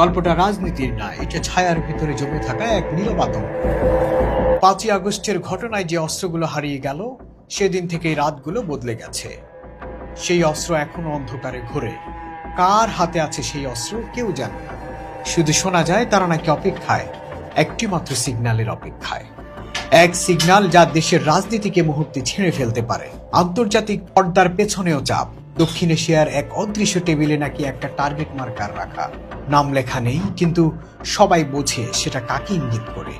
গল্পটা রাজনীতির না এটা ছায়ার ভিতরে জমে থাকা এক নীরব পাঁচই আগস্টের ঘটনায় যে অস্ত্রগুলো হারিয়ে গেল, সেদিন থেকেই রাতগুলো বদলে গেছে। সেই অস্ত্র এখনও অন্ধকারে ঘোরে। কার হাতে আছে সেই অস্ত্র কেউ জানে না। শুধু শোনা যায় তারা নাকি অপেক্ষায় একটি মাত্র সিগন্যালের অপেক্ষায়। এক সিগন্যাল যা দেশের রাজনীতিকে মুহূর্তে ছিঁড়ে ফেলতে পারে। আন্তর্জাতিক পর্দার পেছনেও চাপ। দক্ষিণ এশিয়ার এক অদৃশ্য টেবিলে নাকি একটা টার্গেট মার্কার রাখা। নাম লেখা নেই, কিন্তু সবাই বোঝে সেটা কাকে ইঙ্গিত করে।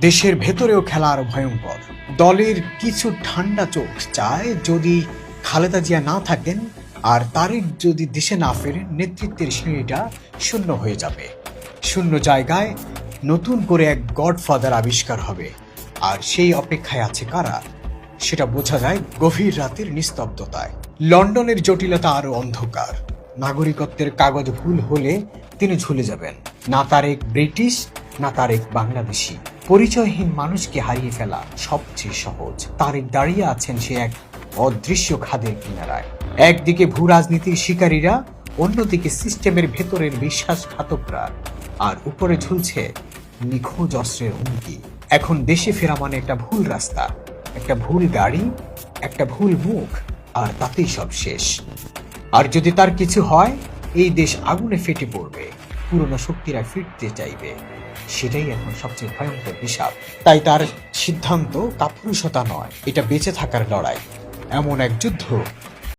দেশের ভেতরেও খেলা আরও ভয়ঙ্কর। দলের কিছু ঠান্ডা চোখ চায় যদি খালেদা জিয়া না থাকেন, আর তারেক যদি দেশে না ফেরেন, নেতৃত্বের সিঁড়িটা শূন্য হয়ে যাবে। শূন্য জায়গায় নতুন করে এক গডফাদার আবিষ্কার হবে। আর সেই অপেক্ষায় আছে কারা? সেটা বোঝা যায় গভীর রাতের নিস্তব্ধতায়। লন্ডনের জটিলতা আরও অন্ধকার। নাগরিকত্বের কাগজ ভুল হলে তিনি ঝুলে যাবেন। না তারেক ব্রিটিশ, না তারেক বাংলাদেশি। পরিচয়হীন মানুষকে হারিয়ে ফেলা সবচেয়ে সহজ। তারেক দাঁড়িয়ে আছেন সে এক অদৃশ্য খাদের কিনারায়। একদিকে ভূ রাজনীতির শিকারীরা, অন্যদিকে সিস্টেমের ভেতরের বিশ্বাসঘাতকরা। আর উপরে ঝুলছে নিখোঁজ অস্ত্রের হুমকি। এখন দেশে ফেরা মানে একটা ভুল রাস্তা। একটা ভুল গাড়ি, একটা ভুল মুখ, আর তাতেই সব শেষ। আর যদি তার কিছু হয়, এই দেশ আগুনে ফেটে পড়বে, পুরনো শক্তিরা ফিরতে চাইবে। সেটাই এখন সবচেয়ে ভয়ঙ্কর হিসাব। তাই তার সিদ্ধান্ত কাপুরুষতা নয়, এটা বেঁচে থাকার লড়াই। এমন এক যুদ্ধ